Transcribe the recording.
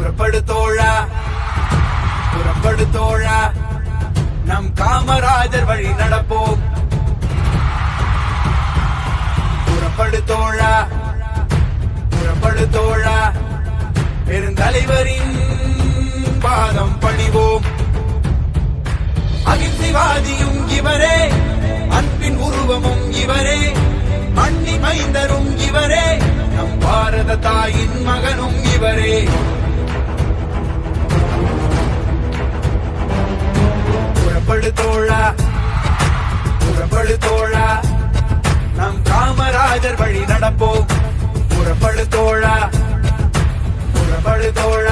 புறப்படுத்தோழா. புறப்படுத்தோழா. நம் காமராஜர் வழி நடப்போம். புறப்படுத்தோழா. புறப்படுத்தோழா. பெருந்தலைவரின் பாதம் பணிவோம். அகிம்சைவாதியும் இவரே. அன்பின் உருவமும் இவரே. மண்ணி மைந்தரும் இவரே. நம் பாரத தாயின் மகனும் இவரே. புறப்படு தோழா. புறப்படு தோழா. நம் காமராஜர் வழி நடப்போம். புறப்படு தோழா.